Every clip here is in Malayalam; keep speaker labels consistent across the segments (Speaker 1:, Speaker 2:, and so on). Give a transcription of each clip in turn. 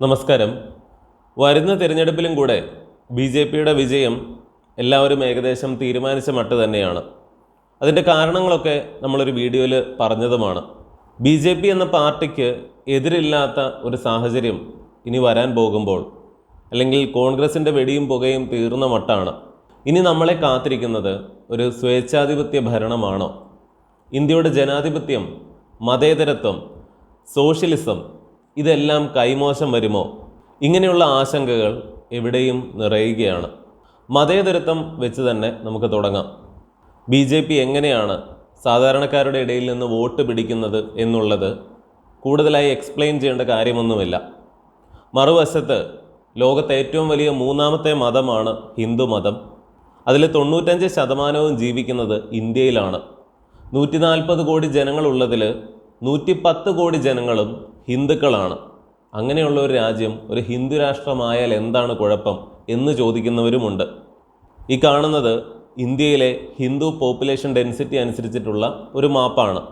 Speaker 1: നമസ്കാരം. വരുന്ന തിരഞ്ഞെടുപ്പിലും കൂടെ ബി ജെ പിയുടെ വിജയം എല്ലാവരും ഏകദേശം തീരുമാനിച്ച മട്ട് തന്നെയാണ്. അതിന്റെ കാരണങ്ങളൊക്കെ നമ്മളൊരു വീഡിയോയിൽ പറഞ്ഞതുമാണ്. ബി ജെ പി എന്ന പാർട്ടിക്ക് എതിരില്ലാത്ത ഒരു സാഹചര്യം ഇനി വരാൻ പോകുമ്പോൾ അല്ലെങ്കിൽ കോൺഗ്രസിന്റെ വെടിയും പുകയും തീർന്ന മട്ടാണ്. ഇനി നമ്മളെ കാത്തിരിക്കുന്നത് ഒരു സ്വേച്ഛാധിപത്യ ഭരണമാണോ? ഇന്ത്യയുടെ ജനാധിപത്യം മതേതരത്വം സോഷ്യലിസം ഇതെല്ലാം കൈമോശം വരുമോ? ഇങ്ങനെയുള്ള ആശങ്കകൾ എവിടെയും നിറയുകയാണ്. മതേതരത്വം വെച്ച് തന്നെ നമുക്ക് തുടങ്ങാം. ബി ജെ പി എങ്ങനെയാണ് സാധാരണക്കാരുടെ ഇടയിൽ നിന്ന് വോട്ട് പിടിക്കുന്നത് എന്നുള്ളത് കൂടുതലായി എക്സ്പ്ലെയിൻ ചെയ്യേണ്ട കാര്യമൊന്നുമില്ല. മറുവശത്ത് ലോകത്തെ ഏറ്റവും വലിയ മൂന്നാമത്തെ മതമാണ് ഹിന്ദു മതം. അതിൽ തൊണ്ണൂറ്റഞ്ച് ശതമാനവും ജീവിക്കുന്നത് ഇന്ത്യയിലാണ്. നൂറ്റി നാൽപ്പത് കോടി ജനങ്ങളുള്ളതിൽ നൂറ്റി പത്ത് കോടി ജനങ്ങളും ഹിന്ദുക്കളാണ്. അങ്ങനെയുള്ള ഒരു രാജ്യം ഒരു ഹിന്ദു രാഷ്ട്രമായാൽ എന്താണ് കുഴപ്പം എന്ന് ചോദിക്കുന്നവരുമുണ്ട്. ഈ കാണുന്നത് ഇന്ത്യയിലെ ഹിന്ദു പോപ്പുലേഷൻ ഡെൻസിറ്റി അനുസരിച്ചിട്ടുള്ള ഒരു മാപ്പാണ്.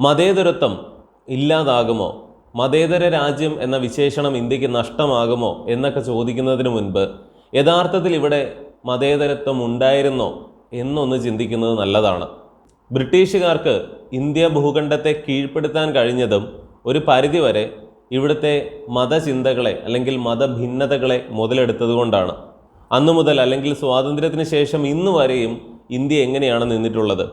Speaker 1: മതേതരത്വം ഇല്ലാതാകുമോ? മതേതര രാജ്യം എന്ന വിശേഷണം ഇന്ത്യയ്ക്ക് നഷ്ടമാകുമോ എന്നൊക്കെ ചോദിക്കുന്നതിന് മുൻപ് യഥാർത്ഥത്തിൽ ഇവിടെ മതേതരത്വം ഉണ്ടായിരുന്നോ എന്നൊന്ന് ചിന്തിക്കുന്നത് നല്ലതാണ്. ബ്രിട്ടീഷുകാർക്ക് ഇന്ത്യ ഭൂഖണ്ഡത്തെ കീഴ്പ്പെടുത്താൻ കഴിഞ്ഞതും ഒരു പരിധിവരെ ഇവിടുത്തെ മതചിന്തകളെ അല്ലെങ്കിൽ മതഭിന്നതകളെ മുതലെടുത്തതുകൊണ്ടാണ്. അന്നു മുതൽ അല്ലെങ്കിൽ സ്വാതന്ത്ര്യത്തിന് ശേഷം ഇന്ന് വരെയും ഇന്ത്യ എങ്ങനെയാണ് നിന്നിട്ടുള്ളത്?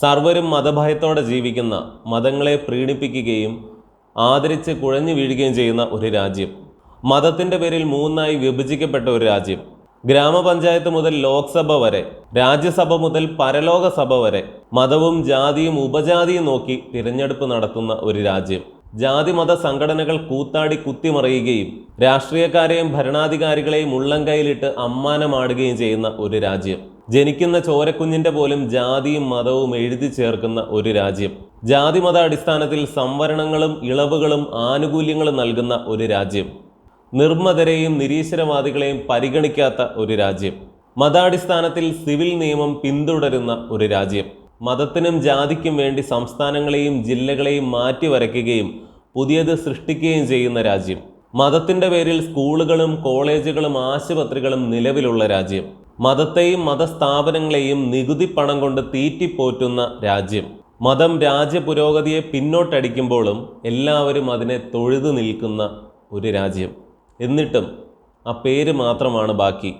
Speaker 1: സർവരും മതഭയത്തോടെ ജീവിക്കുന്ന മതങ്ങളെ പ്രീണിപ്പിക്കുകയും ആദരിച്ച് കുഴഞ്ഞു വീഴുകയും ചെയ്യുന്ന ഒരു രാജ്യം. മതത്തിന്റെ പേരിൽ മൂന്നായി വിഭജിക്കപ്പെട്ട ഒരു രാജ്യം. ഗ്രാമപഞ്ചായത്ത് മുതൽ ലോക്സഭ വരെ രാജ്യസഭ മുതൽ പരലോകസഭ വരെ മതവും ജാതിയും ഉപജാതിയും നോക്കി തിരഞ്ഞെടുപ്പ് നടത്തുന്ന ഒരു രാജ്യം. ജാതി മത സംഘടനകൾ കൂത്താടി കുത്തിമറിയുകയും രാഷ്ട്രീയക്കാരെയും ഭരണാധികാരികളെയും ഉള്ളംകൈയിലിട്ട് അമ്മാനമാടുകയും ചെയ്യുന്ന ഒരു രാജ്യം. ജനിക്കുന്ന ചോരക്കുഞ്ഞിന്റെ പോലും ജാതിയും മതവും എഴുതി ചേർക്കുന്ന ഒരു രാജ്യം. ജാതി മത അടിസ്ഥാനത്തിൽ സംവരണങ്ങളും ഇളവുകളും ആനുകൂല്യങ്ങളും നൽകുന്ന ഒരു രാജ്യം. നിർമ്മതരെയും നിരീശ്വരവാദികളെയും പരിഗണിക്കാത്ത ഒരു രാജ്യം. മതാടിസ്ഥാനത്തിൽ സിവിൽ നിയമം പിന്തുടരുന്ന ഒരു രാജ്യം. മതത്തിനും ജാതിക്കും വേണ്ടി സംസ്ഥാനങ്ങളെയും ജില്ലകളെയും മാറ്റി വരയ്ക്കുകയും പുതിയത് സൃഷ്ടിക്കുകയും ചെയ്യുന്ന രാജ്യം. മതത്തിന്റെ പേരിൽ സ്കൂളുകളും കോളേജുകളും ആശുപത്രികളും നിലവിലുള്ള രാജ്യം. മതത്തെയും മതസ്ഥാപനങ്ങളെയും നികുതി പണം കൊണ്ട് തീറ്റിപ്പോറ്റുന്ന രാജ്യം. മതം രാജ്യപുരോഗതിയെ പിന്നോട്ടടിക്കുമ്പോഴും എല്ലാവരും അതിനെ തൊഴുതു നിൽക്കുന്ന ഒരു രാജ്യം. എന്നിട്ടും ആ പേര് മാത്രമാണ് ബാക്കി.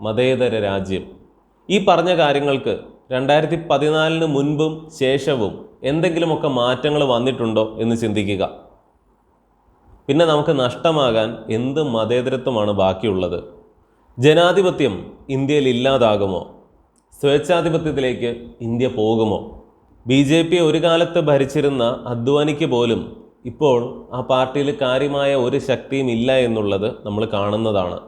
Speaker 1: മതേതര രാജ്യം. ഈ പറഞ്ഞ കാര്യങ്ങൾക്ക് രണ്ടായിരത്തി പതിനാലിന് മുൻപും ശേഷവും എന്തെങ്കിലുമൊക്കെ മാറ്റങ്ങൾ വന്നിട്ടുണ്ടോ എന്ന് ചിന്തിക്കുക. പിന്നെ നമുക്ക് നഷ്ടമാകാൻ എന്ത് മതേതരത്വമാണ് ബാക്കിയുള്ളത്? ജനാധിപത്യം ഇന്ത്യയിൽ ഇല്ലാതാകുമോ? സ്വേച്ഛാധിപത്യത്തിലേക്ക് ഇന്ത്യ പോകുമോ? ബി ജെ പി ഒരു കാലത്ത് ഭരിച്ചിരുന്ന അദ്വാനിക്ക് പോലും ഇപ്പോൾ ആ പാർട്ടിയിൽ കാര്യമായ ഒരു ശക്തിയും ഇല്ല എന്നുള്ളത് നമ്മൾ കാണുന്നതാണ്.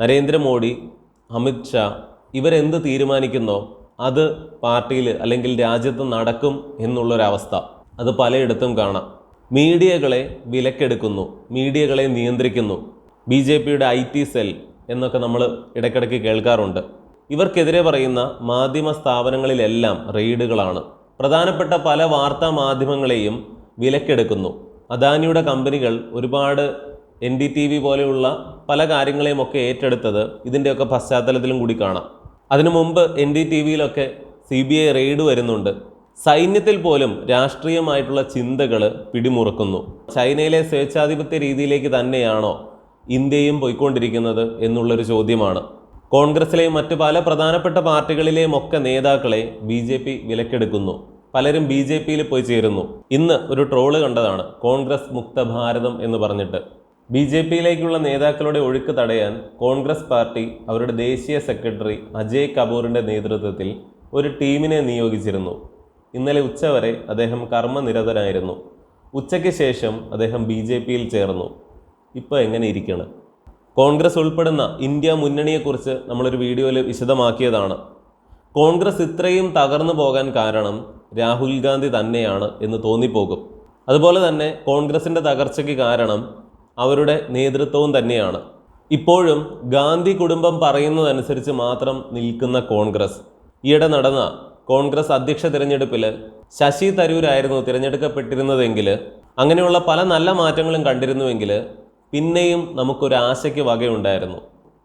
Speaker 1: നരേന്ദ്രമോദി അമിത്ഷാ ഇവരെന്ത് തീരുമാനിക്കുന്നോ അത് പാർട്ടിയിൽ അല്ലെങ്കിൽ രാജ്യത്ത് നടക്കും എന്നുള്ളൊരവസ്ഥ. അത് പലയിടത്തും കാണാം. മീഡിയകളെ വിലക്കെടുക്കുന്നു മീഡിയകളെ നിയന്ത്രിക്കുന്നു. ബി ജെ പിയുടെ ഐ ടി സെൽ എന്നൊക്കെ നമ്മൾ ഇടയ്ക്കിടയ്ക്ക് കേൾക്കാറുണ്ട്. ഇവർക്കെതിരെ പറയുന്ന മാധ്യമ സ്ഥാപനങ്ങളിലെല്ലാം റെയ്ഡുകളാണ്. പ്രധാനപ്പെട്ട പല വാർത്താ മാധ്യമങ്ങളെയും വിലക്കെടുക്കുന്നു. അദാനിയുടെ കമ്പനികൾ ഒരുപാട് എൻ ഡി ടി വി പോലെയുള്ള പല കാര്യങ്ങളെയും ഒക്കെ ഏറ്റെടുത്തത് ഇതിന്റെയൊക്കെ പശ്ചാത്തലത്തിലും കൂടി കാണാം. അതിനു മുമ്പ് എൻ ഡി ടി വിയിലൊക്കെ സി ബി ഐ റെയ്ഡ് വരുന്നുണ്ട്. സൈന്യത്തിൽ പോലും രാഷ്ട്രീയമായിട്ടുള്ള ചിന്തകൾ പിടിമുറുക്കുന്നു. ചൈനയിലെ സ്വേച്ഛാധിപത്യ രീതിയിലേക്ക് തന്നെയാണോ ഇന്ത്യയും പോയിക്കൊണ്ടിരിക്കുന്നത് എന്നുള്ളൊരു ചോദ്യമാണ്. കോൺഗ്രസിലെയും മറ്റ് പല പ്രധാനപ്പെട്ട പാർട്ടികളിലെയും ഒക്കെ നേതാക്കളെ ബി ജെ പി വിലക്കെടുക്കുന്നു. പലരും ബി ജെ പിയിൽ പോയി ചേരുന്നു. ഇന്ന് ഒരു ട്രോൾ കണ്ടതാണ് കോൺഗ്രസ് മുക്ത ഭാരതം എന്ന് പറഞ്ഞിട്ട്. ബി ജെ പിയിലേക്കുള്ള നേതാക്കളുടെ ഒഴുക്ക് തടയാൻ കോൺഗ്രസ് പാർട്ടി അവരുടെ ദേശീയ സെക്രട്ടറി അജയ് കപൂറിന്റെ നേതൃത്വത്തിൽ ഒരു ടീമിനെ നിയോഗിച്ചിരുന്നു. ഇന്നലെ ഉച്ചവരെ അദ്ദേഹം കർമ്മനിരതനായിരുന്നു ഉച്ചയ്ക്ക് ശേഷം അദ്ദേഹം ബി ജെ പിയിൽ ചേർന്നു. ഇപ്പോൾ എങ്ങനെ ഇരിക്കണം? കോൺഗ്രസ് ഉൾപ്പെടുന്ന ഇന്ത്യ മുന്നണിയെക്കുറിച്ച് നമ്മളൊരു വീഡിയോയിൽ വിശദമാക്കിയതാണ്. കോൺഗ്രസ് ഇത്രയും തകർന്നു പോകാൻ കാരണം രാഹുൽ ഗാന്ധി തന്നെയാണ് എന്ന് തോന്നിപ്പോകും. അതുപോലെ തന്നെ കോൺഗ്രസിന്റെ തകർച്ചയ്ക്ക് കാരണം അവരുടെ നേതൃത്വവും തന്നെയാണ്. ഇപ്പോഴും ഗാന്ധി കുടുംബം പറയുന്നതനുസരിച്ച് മാത്രം നിൽക്കുന്ന കോൺഗ്രസ്. ഈയിടെ നടന്ന കോൺഗ്രസ് അധ്യക്ഷ തിരഞ്ഞെടുപ്പിൽ ശശി തരൂരായിരുന്നു തിരഞ്ഞെടുക്കപ്പെട്ടിരുന്നതെങ്കിൽ അങ്ങനെയുള്ള പല നല്ല മാറ്റങ്ങളും കണ്ടിരുന്നുവെങ്കിൽ പിന്നെയും നമുക്കൊരു ആശയ്ക്ക് വകയുണ്ടായിരുന്നു.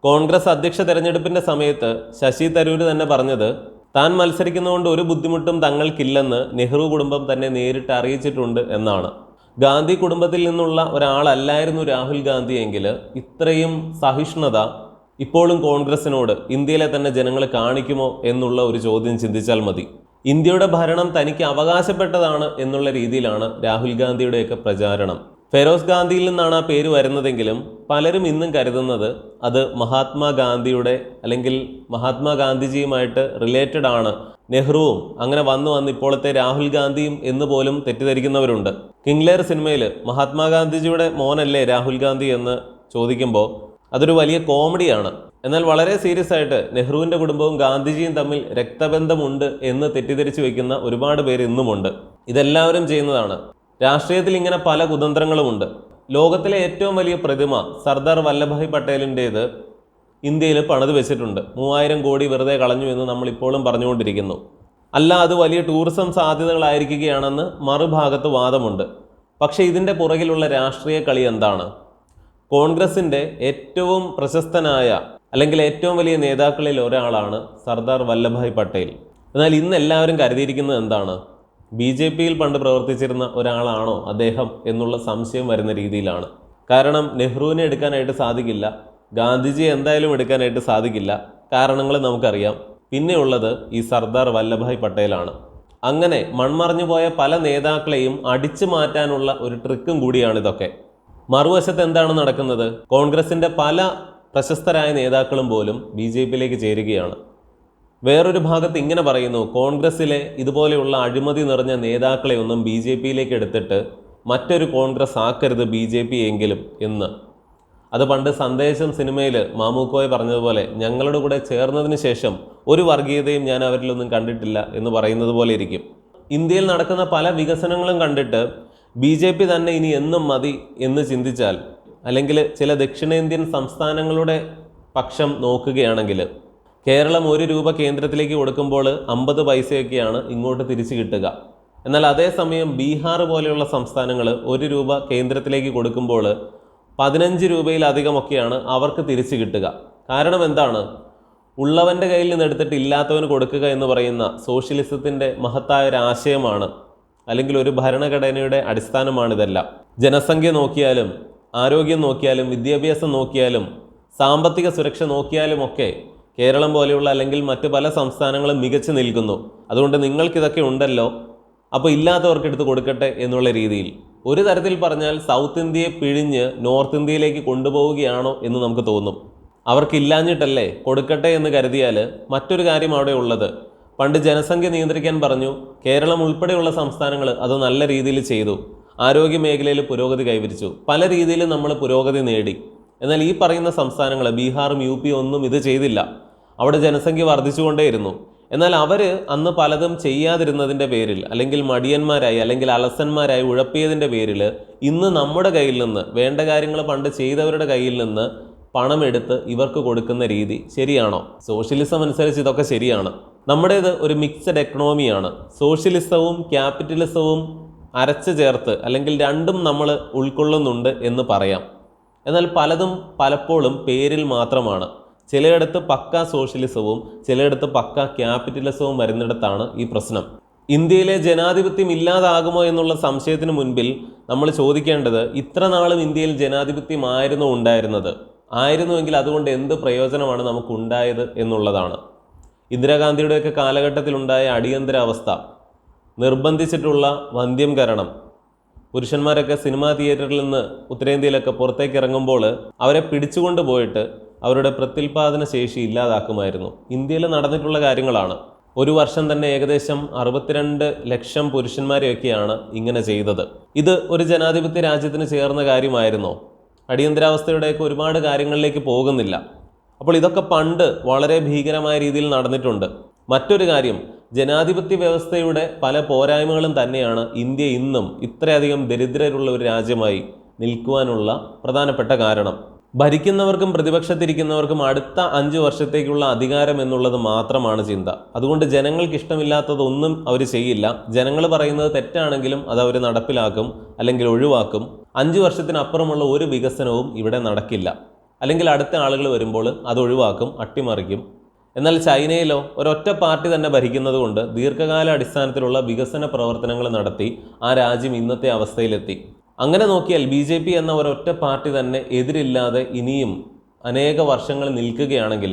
Speaker 1: കോൺഗ്രസ് അധ്യക്ഷ തെരഞ്ഞെടുപ്പിന്റെ സമയത്ത് ശശി തരൂര് തന്നെ പറഞ്ഞത് താൻ മത്സരിക്കുന്നതുകൊണ്ട് ഒരു ബുദ്ധിമുട്ടും തങ്ങൾക്കില്ലെന്ന് നെഹ്റു കുടുംബം തന്നെ നേരിട്ട് അറിയിച്ചിട്ടുണ്ട് എന്നാണ്. ഗാന്ധി കുടുംബത്തിൽ നിന്നുള്ള ഒരാളല്ലായിരുന്നു രാഹുൽ ഗാന്ധി എങ്കിൽ ഇത്രയും സഹിഷ്ണുത ഇപ്പോഴും കോൺഗ്രസിനോട് ഇന്ത്യയിലെ തന്നെ ജനങ്ങൾ കാണിക്കുമോ എന്നുള്ള ഒരു ചോദ്യം ചിന്തിച്ചാൽ മതി. ഇന്ത്യയുടെ ഭരണം തനിക്ക് അവകാശപ്പെട്ടതാണ് എന്നുള്ള രീതിയിലാണ് രാഹുൽ ഗാന്ധിയുടെയൊക്കെ പ്രചാരണം. ഫെറോസ് ഗാന്ധിയിൽ നിന്നാണ് ആ പേര് വരുന്നതെങ്കിലും പലരും ഇന്നും കരുതുന്നത് അത് മഹാത്മാഗാന്ധിയുടെ അല്ലെങ്കിൽ മഹാത്മാഗാന്ധിജിയുമായിട്ട് റിലേറ്റഡ് ആണ്. നെഹ്റുവും അങ്ങനെ വന്നു വന്ന് ഇപ്പോഴത്തെ രാഹുൽ ഗാന്ധിയും എന്ന് പോലും തെറ്റിദ്ധരിക്കുന്നവരുണ്ട്. കിങ്ലേർ സിനിമയിൽ മഹാത്മാഗാന്ധിജിയുടെ മോനല്ലേ രാഹുൽ ഗാന്ധി എന്ന് ചോദിക്കുമ്പോൾ അതൊരു വലിയ കോമഡിയാണ് എന്നാൽ വളരെ സീരിയസ് ആയിട്ട് നെഹ്റുവിന്റെ കുടുംബവും ഗാന്ധിജിയും തമ്മിൽ രക്തബന്ധമുണ്ട് എന്ന് തെറ്റിദ്ധരിച്ചു വയ്ക്കുന്ന ഒരുപാട് പേര് ഇന്നുമുണ്ട്. ഇതെല്ലാവരും ചെയ്യുന്നതാണ്. രാഷ്ട്രീയത്തിൽ ഇങ്ങനെ പല കുതന്ത്രങ്ങളുമുണ്ട്. ലോകത്തിലെ ഏറ്റവും വലിയ പ്രതിമ സർദാർ വല്ലഭായ് പട്ടേലിന്റേത് ഇന്ത്യയിൽ പണിത് വെച്ചിട്ടുണ്ട്. മൂവായിരം കോടി വെറുതെ കളഞ്ഞു എന്ന് നമ്മൾ ഇപ്പോഴും പറഞ്ഞുകൊണ്ടിരിക്കുന്നു. അല്ല അത് വലിയ ടൂറിസം സാധ്യതകളായിരിക്കുകയാണെന്ന് മറുഭാഗത്ത് വാദമുണ്ട്. പക്ഷേ ഇതിന്റെ പുറകിലുള്ള രാഷ്ട്രീയ കളി എന്താണ്? കോൺഗ്രസിന്റെ ഏറ്റവും പ്രശസ്തനായ അല്ലെങ്കിൽ ഏറ്റവും വലിയ നേതാക്കളിൽ ഒരാളാണ് സർദാർ വല്ലഭായ് പട്ടേൽ. എന്നാൽ ഇന്ന് എല്ലാവരും കരുതിയിരിക്കുന്നത് എന്താണ്? ബി ജെ പിയിൽ പണ്ട് പ്രവർത്തിച്ചിരുന്ന ഒരാളാണോ അദ്ദേഹം എന്നുള്ള സംശയം വരുന്ന രീതിയിലാണ്. കാരണം നെഹ്റുവിനെ എടുക്കാനായിട്ട് സാധിക്കില്ല ഗാന്ധിജി എന്തായാലും എടുക്കാനായിട്ട് സാധിക്കില്ല കാരണങ്ങൾ നമുക്കറിയാം. പിന്നെയുള്ളത് ഈ സർദാർ വല്ലഭായ് പട്ടേലാണ്. അങ്ങനെ മൺമറഞ്ഞു പോയ പല നേതാക്കളെയും അടിച്ചു മാറ്റാനുള്ള ഒരു ട്രിക്കും കൂടിയാണ് ഇതൊക്കെ. മറുവശത്ത് എന്താണ് നടക്കുന്നത്? കോൺഗ്രസിന്റെ പല പ്രശസ്തരായ നേതാക്കളും പോലും ബി ജെ പിയിലേക്ക് ചേരുകയാണ്. വേറൊരു ഭാഗത്ത് ഇങ്ങനെ പറയുന്നു കോൺഗ്രസിലെ ഇതുപോലെയുള്ള അഴിമതി നിറഞ്ഞ നേതാക്കളെ ഒന്നും ബി ജെ പിയിലേക്ക് എടുത്തിട്ട് മറ്റൊരു കോൺഗ്രസ് ആക്കരുത് ബി ജെ പി എങ്കിലും എന്ന്. അത് പണ്ട് സന്ദേശം സിനിമയിൽ മാമൂക്കോയെ പറഞ്ഞതുപോലെ ഞങ്ങളുടെ കൂടെ ചേർന്നതിന് ശേഷം ഒരു വർഗീയതയും ഞാൻ അവരിലൊന്നും കണ്ടിട്ടില്ല എന്ന് പറയുന്നത് പോലെ ഇരിക്കും. ഇന്ത്യയിൽ നടക്കുന്ന പല വികസനങ്ങളും കണ്ടിട്ട് ബി ജെ പി തന്നെ ഇനി എന്നും മതി എന്ന് ചിന്തിച്ചാൽ അല്ലെങ്കിൽ ചില ദക്ഷിണേന്ത്യൻ സംസ്ഥാനങ്ങളുടെ പക്ഷം നോക്കുകയാണെങ്കിൽ കേരളം ഒരു രൂപ കേന്ദ്രത്തിലേക്ക് കൊടുക്കുമ്പോൾ അമ്പത് പൈസയൊക്കെയാണ് ഇങ്ങോട്ട് തിരിച്ചു കിട്ടുക. എന്നാൽ അതേസമയം ബീഹാർ പോലെയുള്ള സംസ്ഥാനങ്ങൾ ഒരു രൂപ കേന്ദ്രത്തിലേക്ക് കൊടുക്കുമ്പോൾ പതിനഞ്ച് രൂപയിലധികമൊക്കെയാണ് അവർക്ക് തിരിച്ചു കിട്ടുക. കാരണം എന്താണ്? ഉള്ളവന്റെ കയ്യിൽ നിന്ന് എടുത്തിട്ട് ഇല്ലാത്തവന് കൊടുക്കുക എന്ന് പറയുന്ന സോഷ്യലിസത്തിന്റെ മഹത്തായ ഒരു ആശയമാണ്. അല്ലെങ്കിൽ ഒരു ഭരണഘടനയുടെ അടിസ്ഥാനമാണിതെല്ലാം. ജനസംഖ്യ നോക്കിയാലും ആരോഗ്യം നോക്കിയാലും വിദ്യാഭ്യാസം നോക്കിയാലും സാമ്പത്തിക സുരക്ഷ നോക്കിയാലും ഒക്കെ കേരളം പോലെയുള്ള അല്ലെങ്കിൽ മറ്റ് പല സംസ്ഥാനങ്ങളും മികച്ചു നിൽക്കുന്നു. അതുകൊണ്ട് നിങ്ങൾക്കിതൊക്കെ ഉണ്ടല്ലോ. അപ്പോൾ ഇല്ലാത്തവർക്ക് എടുത്ത് കൊടുക്കട്ടെ എന്നുള്ള രീതിയിൽ. ഒരു തരത്തിൽ പറഞ്ഞാൽ സൗത്ത് ഇന്ത്യയെ പിഴിഞ്ഞ് നോർത്ത് ഇന്ത്യയിലേക്ക് കൊണ്ടുപോവുകയാണോ എന്ന് നമുക്ക് തോന്നും. അവർക്കില്ലാഞ്ഞിട്ടല്ലേ കൊടുക്കട്ടെ എന്ന് കരുതിയാൽ മറ്റൊരു കാര്യം അവിടെ ഉള്ളത്. പണ്ട് ജനസംഖ്യ നിയന്ത്രിക്കാൻ പറഞ്ഞു കേരളം ഉൾപ്പെടെയുള്ള സംസ്ഥാനങ്ങൾ അത് നല്ല രീതിയിൽ ചെയ്തു. ആരോഗ്യ മേഖലയിൽ പുരോഗതി കൈവരിച്ചു. പല രീതിയിലും നമ്മൾ പുരോഗതി നേടി. എന്നാൽ ഈ പറയുന്ന സംസ്ഥാനങ്ങൾ ബീഹാറും യു പി ഒന്നും ഇത് ചെയ്തില്ല. അവിടെ ജനസംഖ്യ വർദ്ധിച്ചുകൊണ്ടേയിരുന്നു. എന്നാൽ അവർ അന്ന് പലതും ചെയ്യാതിരുന്നതിന്റെ പേരിൽ അല്ലെങ്കിൽ മടിയന്മാരായി അല്ലെങ്കിൽ അലസന്മാരായി ഉഴപ്പിയതിന്റെ പേരിൽ ഇന്ന് നമ്മുടെ കയ്യിൽ നിന്ന് വേണ്ട കാര്യങ്ങൾ പണ്ട് ചെയ്തവരുടെ കയ്യിൽ നിന്ന് പണമെടുത്ത് ഇവർക്ക് കൊടുക്കുന്ന രീതി ശരിയാണോ? സോഷ്യലിസം അനുസരിച്ച് ഇതൊക്കെ ശരിയാണ്. നമ്മുടേത് ഒരു മിക്സഡ് എക്കണോമിയാണ്. സോഷ്യലിസവും ക്യാപിറ്റലിസവും അരച്ചു ചേർത്ത് അല്ലെങ്കിൽ രണ്ടും നമ്മൾ ഉൾക്കൊള്ളുന്നുണ്ട് എന്ന് പറയാം. എന്നാൽ പലതും പലപ്പോഴും പേരിൽ മാത്രമാണ്. ചിലയിടത്ത് പക്ക സോഷ്യലിസവും ചിലയിടത്ത് പക്ക ക്യാപിറ്റലിസവും വരുന്നിടത്താണ് ഈ പ്രശ്നം. ഇന്ത്യയിലെ ജനാധിപത്യം ഇല്ലാതാകുമോ എന്നുള്ള സംശയത്തിന് മുൻപിൽ നമ്മൾ ചോദിക്കേണ്ടത് ഇത്ര നാളും ഇന്ത്യയിൽ ജനാധിപത്യമായിരുന്നു ഉണ്ടായിരുന്നത്? ആയിരുന്നുവെങ്കിൽ അതുകൊണ്ട് എന്ത് പ്രയോജനമാണ് നമുക്കുണ്ടായത് എന്നുള്ളതാണ്. ഇന്ദിരാഗാന്ധിയുടെയൊക്കെ കാലഘട്ടത്തിലുണ്ടായ അടിയന്തരാവസ്ഥ നിർബന്ധിച്ചിട്ടുള്ള വന്ധ്യംകരണം പുരുഷന്മാരൊക്കെ സിനിമാ തിയേറ്ററിൽ നിന്ന് ഉത്തരേന്ത്യയിലൊക്കെ പുറത്തേക്ക് ഇറങ്ങുമ്പോൾ അവരെ പിടിച്ചുകൊണ്ട് പോയിട്ട് അവരുടെ പ്രത്യുൽപാദന ശേഷി ഇല്ലാതാക്കുമായിരുന്നു. ഇന്ത്യയിൽ നടന്നിട്ടുള്ള കാര്യങ്ങളാണ്. ഒരു വർഷം തന്നെ ഏകദേശം അറുപത്തിരണ്ട് ലക്ഷം പുരുഷന്മാരെയൊക്കെയാണ് ഇങ്ങനെ ചെയ്തത്. ഇത് ഒരു ജനാധിപത്യ രാജ്യത്തിന് ചേർന്ന കാര്യമായിരുന്നോ? അടിയന്തരാവസ്ഥയുടെയൊക്കെ ഒരുപാട് കാര്യങ്ങളിലേക്ക് പോകുന്നില്ല. അപ്പോൾ ഇതൊക്കെ പണ്ട് വളരെ ഭീകരമായ രീതിയിൽ നടന്നിട്ടുണ്ട്. മറ്റൊരു കാര്യം ജനാധിപത്യ വ്യവസ്ഥയുടെ പല പോരായ്മകളും തന്നെയാണ് ഇന്ത്യ ഇന്നും ഇത്രയധികം ദരിദ്രരുള്ള ഒരു രാജ്യമായി നിൽക്കുവാനുള്ള പ്രധാനപ്പെട്ട കാരണം. ഭരിക്കുന്നവർക്കും പ്രതിപക്ഷത്തിരിക്കുന്നവർക്കും അടുത്ത അഞ്ച് വർഷത്തേക്കുള്ള അധികാരം എന്നുള്ളത് മാത്രമാണ് ചിന്ത. അതുകൊണ്ട് ജനങ്ങൾക്ക് ഇഷ്ടമില്ലാത്തതൊന്നും അവർ ചെയ്യില്ല. ജനങ്ങൾ പറയുന്നത് തെറ്റാണെങ്കിലും അത് അവർ നടപ്പിലാക്കും അല്ലെങ്കിൽ ഒഴിവാക്കും. അഞ്ച് വർഷത്തിനപ്പുറമുള്ള ഒരു വികസനവും ഇവിടെ നടക്കില്ല. അല്ലെങ്കിൽ അടുത്ത ആളുകൾ വരുമ്പോൾ അത് ഒഴിവാക്കും അട്ടിമറിക്കും. എന്നാൽ ചൈനയിലോ ഒരൊറ്റ പാർട്ടി തന്നെ ഭരിക്കുന്നത് കൊണ്ട് ദീർഘകാല അടിസ്ഥാനത്തിലുള്ള വികസന പ്രവർത്തനങ്ങൾ നടത്തി ആ രാജ്യം ഇന്നത്തെ അവസ്ഥയിലെത്തി. അങ്ങനെ നോക്കിയാൽ ബി ജെ പി എന്ന ഒരൊറ്റ പാർട്ടി തന്നെ എതിരില്ലാതെ ഇനിയും അനേക വർഷങ്ങൾ നിൽക്കുകയാണെങ്കിൽ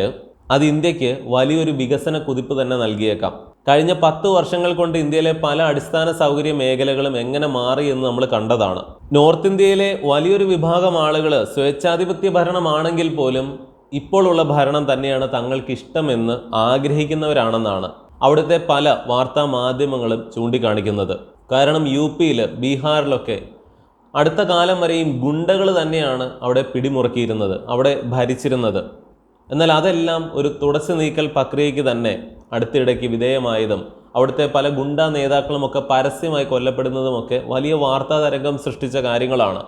Speaker 1: അത് ഇന്ത്യയ്ക്ക് വലിയൊരു വികസന കുതിപ്പ് തന്നെ നൽകിയേക്കാം. കഴിഞ്ഞ പത്ത് വർഷങ്ങൾ കൊണ്ട് ഇന്ത്യയിലെ പല അടിസ്ഥാന സൗകര്യ മേഖലകളും എങ്ങനെ മാറി എന്ന് നമ്മൾ കണ്ടതാണ്. നോർത്ത് ഇന്ത്യയിലെ വലിയൊരു വിഭാഗം ആളുകൾ സ്വേച്ഛാധിപത്യ ഭരണമാണെങ്കിൽ പോലും ഇപ്പോൾ ഉള്ള ഭരണം തന്നെയാണ് തങ്ങൾക്ക് ഇഷ്ടമെന്ന് ആഗ്രഹിക്കുന്നവരാണെന്നാണ് അവിടുത്തെ പല വാർത്താ മാധ്യമങ്ങളും ചൂണ്ടിക്കാണിക്കുന്നത്. കാരണം യു പിയിൽ ബീഹാറിലൊക്കെ അടുത്ത കാലം വരെയും ഗുണ്ടകൾ തന്നെയാണ് അവിടെ പിടിമുറുക്കിയിരുന്നത് അവിടെ ഭരിച്ചിരുന്നത്. എന്നാൽ അതെല്ലാം ഒരു തുടച്ചു നീക്കൽ പ്രക്രിയയ്ക്ക് തന്നെ അടുത്തിടയ്ക്ക് വിധേയമായതും അവിടുത്തെ പല ഗുണ്ട നേതാക്കളുമൊക്കെ പരസ്യമായി കൊല്ലപ്പെടുന്നതുമൊക്കെ വലിയ വാർത്താ തരംഗം സൃഷ്ടിച്ച കാര്യങ്ങളാണ്.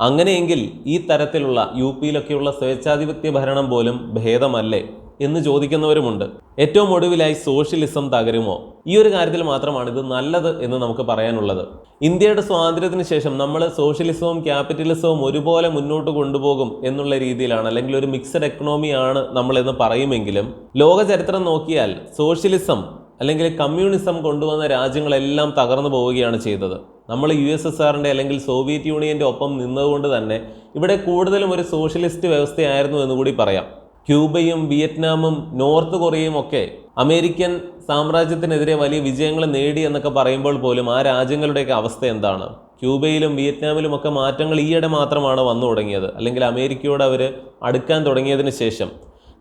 Speaker 1: അങ്ങനെയെങ്കിൽ ഈ തരത്തിലുള്ള യു പിയിലൊക്കെയുള്ള സ്വേച്ഛാധിപത്യ ഭരണം പോലും ഭേദമല്ലേ എന്ന് ചോദിക്കുന്നവരുമുണ്ട്. ഏറ്റവും ഒടുവിലായി സോഷ്യലിസം തകരുമോ? ഈ ഒരു കാര്യത്തിൽ മാത്രമാണ് ഇത് നല്ലത് എന്ന് നമുക്ക് പറയാനുള്ളത്. ഇന്ത്യയുടെ സ്വാതന്ത്ര്യത്തിന് ശേഷം നമ്മൾ സോഷ്യലിസവും ക്യാപിറ്റലിസവും ഒരുപോലെ മുന്നോട്ട് കൊണ്ടുപോകും എന്നുള്ള രീതിയിലാണ് അല്ലെങ്കിൽ ഒരു മിക്സഡ് എക്കണോമി എക്കണോമിയാണ് നമ്മളെന്ന് പറയുമെങ്കിലും ലോക ചരിത്രം നോക്കിയാൽ സോഷ്യലിസം അല്ലെങ്കിൽ കമ്മ്യൂണിസം കൊണ്ടുവന്ന രാജ്യങ്ങളെല്ലാം തകർന്നു പോവുകയാണ് ചെയ്തത്. നമ്മൾ യു എസ് എസ് ആറിന്റെ അല്ലെങ്കിൽ സോവിയറ്റ് യൂണിയന്റെ ഒപ്പം നിന്നതുകൊണ്ട് തന്നെ ഇവിടെ കൂടുതലും ഒരു സോഷ്യലിസ്റ്റ് വ്യവസ്ഥയായിരുന്നു എന്ന് കൂടി പറയാം. ക്യൂബയും വിയറ്റ്നാമും നോർത്ത് കൊറിയയും ഒക്കെ അമേരിക്കൻ സാമ്രാജ്യത്തിനെതിരെ വലിയ വിജയങ്ങൾ നേടി എന്നൊക്കെ പറയുമ്പോൾ പോലും ആ രാജ്യങ്ങളുടെയൊക്കെ അവസ്ഥ എന്താണ്? ക്യൂബയിലും വിയറ്റ്നാമിലും ഒക്കെ മാറ്റങ്ങൾ ഈയിടെ മാത്രമാണ് വന്നു തുടങ്ങിയത്. അല്ലെങ്കിൽ അമേരിക്കയോട് അവർ അടുക്കാൻ തുടങ്ങിയതിന് ശേഷം.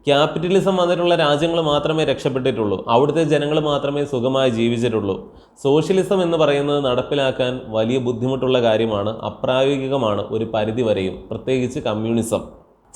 Speaker 1: ക്യാപിറ്റലിസം വന്നിട്ടുള്ള രാജ്യങ്ങൾ മാത്രമേ രക്ഷപ്പെട്ടിട്ടുള്ളൂ. അവിടുത്തെ ജനങ്ങൾ മാത്രമേ സുഖമായി ജീവിച്ചിട്ടുള്ളൂ. സോഷ്യലിസം എന്ന് പറയുന്നത് നടപ്പിലാക്കാൻ വലിയ ബുദ്ധിമുട്ടുള്ള കാര്യമാണ്. അപ്രായോഗികമാണ് ഒരു പരിധി വരെയും. പ്രത്യേകിച്ച് കമ്മ്യൂണിസം.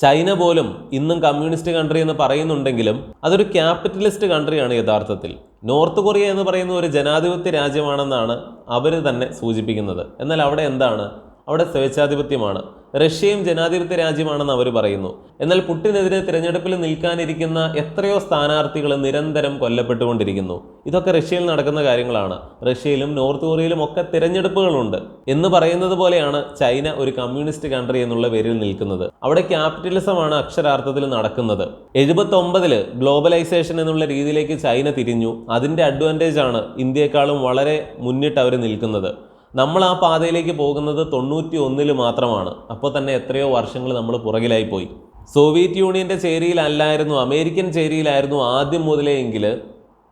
Speaker 1: ചൈന പോലും ഇന്നും കമ്മ്യൂണിസ്റ്റ് കൺട്രി എന്ന് പറയുന്നുണ്ടെങ്കിലും അതൊരു ക്യാപിറ്റലിസ്റ്റ് കൺട്രിയാണ് യഥാർത്ഥത്തിൽ. നോർത്ത് കൊറിയ എന്ന് പറയുന്ന ഒരു ജനാധിപത്യ രാജ്യമാണെന്നാണ് അവർ തന്നെ സൂചിപ്പിക്കുന്നത്. എന്നാൽ അവിടെ എന്താണ്? അവിടെ സ്വേച്ഛാധിപത്യമാണ്. റഷ്യയും ജനാധിപത്യ രാജ്യമാണെന്ന് അവർ പറയുന്നു. എന്നാൽ പുട്ടിനെതിരെ തിരഞ്ഞെടുപ്പിൽ നിൽക്കാനിരിക്കുന്ന എത്രയോ സ്ഥാനാർത്ഥികൾ നിരന്തരം കൊല്ലപ്പെട്ടുകൊണ്ടിരിക്കുന്നു. ഇതൊക്കെ റഷ്യയിൽ നടക്കുന്ന കാര്യങ്ങളാണ്. റഷ്യയിലും നോർത്ത് കൊറിയയിലും ഒക്കെ തിരഞ്ഞെടുപ്പുകളുണ്ട്. എന്ന് പറയുന്നത് പോലെയാണ് ചൈന ഒരു കമ്മ്യൂണിസ്റ്റ് കൺട്രി എന്നുള്ള പേരിൽ നിൽക്കുന്നത്. അവിടെ ക്യാപിറ്റലിസമാണ് അക്ഷരാർത്ഥത്തിൽ നടക്കുന്നത്. എഴുപത്തൊമ്പതിൽ ഗ്ലോബലൈസേഷൻ എന്നുള്ള രീതിയിലേക്ക് ചൈന തിരിഞ്ഞു. അതിന്റെ അഡ്വാന്റേജ് ആണ് ഇന്ത്യയെക്കാളും വളരെ മുന്നിട്ട് അവർ നിൽക്കുന്നത്. നമ്മൾ ആ പാതയിലേക്ക് പോകുന്നത് തൊണ്ണൂറ്റി ഒന്നിൽ മാത്രമാണ്. അപ്പോൾ തന്നെ എത്രയോ വർഷങ്ങൾ നമ്മൾ പുറകിലായി പോയി. സോവിയറ്റ് യൂണിയന്റെ ചേരിയിലല്ലായിരുന്നു അമേരിക്കൻ ചേരിയിലായിരുന്നു ആദ്യം മുതലേ എങ്കിൽ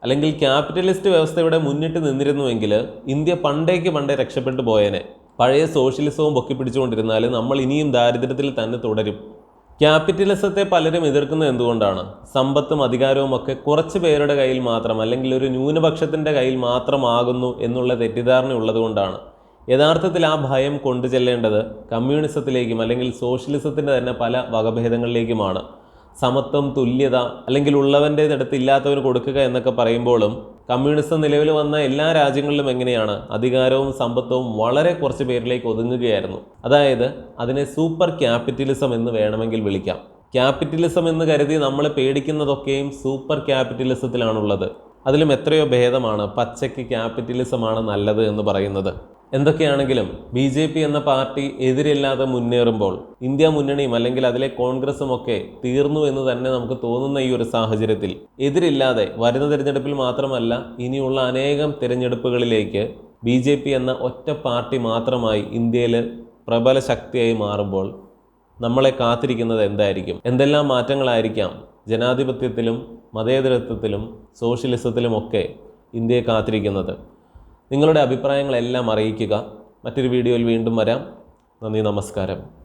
Speaker 1: അല്ലെങ്കിൽ ക്യാപിറ്റലിസ്റ്റ് വ്യവസ്ഥയുടെ മുന്നിട്ട് നിന്നിരുന്നുവെങ്കിൽ ഇന്ത്യ പണ്ടേക്ക് പണ്ടേ രക്ഷപ്പെട്ടു പോയേനെ. പഴയ സോഷ്യലിസവും പൊക്കി പിടിച്ചുകൊണ്ടിരുന്നാൽ നമ്മൾ ഇനിയും ദാരിദ്ര്യത്തിൽ തന്നെ തുടരും. ക്യാപിറ്റലിസത്തെ പലരും എതിർക്കുന്നത് എന്തുകൊണ്ടാണ്? സമ്പത്തും അധികാരവും ഒക്കെ കുറച്ച് പേരുടെ കയ്യിൽ മാത്രം അല്ലെങ്കിൽ ഒരു ന്യൂനപക്ഷത്തിന്റെ കയ്യിൽ മാത്രമാകുന്നു എന്നുള്ള തെറ്റിദ്ധാരണ ഉള്ളതുകൊണ്ടാണ് യഥാർത്ഥത്തിൽ ആ ഭയം കൊണ്ടു ചെല്ലേണ്ടത് കമ്മ്യൂണിസത്തിലേക്കും അല്ലെങ്കിൽ സോഷ്യലിസത്തിന്റെ തന്നെ പല വകഭേദങ്ങളിലേക്കുമാണ്. സമത്വം തുല്യത അല്ലെങ്കിൽ ഉള്ളവന്റേതെടുത്ത് ഇല്ലാത്തവന് കൊടുക്കുക എന്നൊക്കെ പറയുമ്പോഴും കമ്മ്യൂണിസം നിലവിൽ വന്ന എല്ലാ രാജ്യങ്ങളിലും എങ്ങനെയാണ്? അധികാരവും സമ്പത്തവും വളരെ കുറച്ച് പേരിലേക്ക് ഒതുങ്ങുകയായിരുന്നു. അതായത് അതിനെ സൂപ്പർ ക്യാപിറ്റലിസം എന്ന് വേണമെങ്കിൽ വിളിക്കാം. ക്യാപിറ്റലിസം എന്ന് കരുതി നമ്മൾ പേടിക്കുന്നതൊക്കെയും സൂപ്പർ ക്യാപിറ്റലിസത്തിലാണുള്ളത്. അതിലും എത്രയോ ഭേദമാണ് പച്ചയ്ക്ക് ക്യാപിറ്റലിസമാണ് നല്ലത് എന്ന് പറയുന്നത്. എന്തൊക്കെയാണെങ്കിലും ബി ജെ പി എന്ന പാർട്ടി എതിരില്ലാതെ മുന്നേറുമ്പോൾ ഇന്ത്യ മുന്നണിയും അല്ലെങ്കിൽ അതിലെ കോൺഗ്രസും ഒക്കെ തീർന്നു എന്ന് തന്നെ നമുക്ക് തോന്നുന്ന ഈ ഒരു സാഹചര്യത്തിൽ എതിരില്ലാതെ വരുന്ന തിരഞ്ഞെടുപ്പിൽ മാത്രമല്ല ഇനിയുള്ള അനേകം തിരഞ്ഞെടുപ്പുകളിലേക്ക് ബി ജെ പി എന്ന ഒറ്റ പാർട്ടി മാത്രമായി ഇന്ത്യയിൽ പ്രബല ശക്തിയായി മാറുമ്പോൾ നമ്മളെ കാത്തിരിക്കുന്നത് എന്തായിരിക്കും? എന്തെല്ലാം മാറ്റങ്ങളായിരിക്കാം ജനാധിപത്യത്തിലും മതേതരത്വത്തിലും സോഷ്യലിസത്തിലുമൊക്കെ ഇന്ത്യയെ കാത്തിരിക്കുന്നത്? നിങ്ങളുടെ അഭിപ്രായങ്ങളെല്ലാം അറിയിക്കുക. മറ്റൊരു വീഡിയോയിൽ വീണ്ടും വരാം. നന്ദി നമസ്കാരം.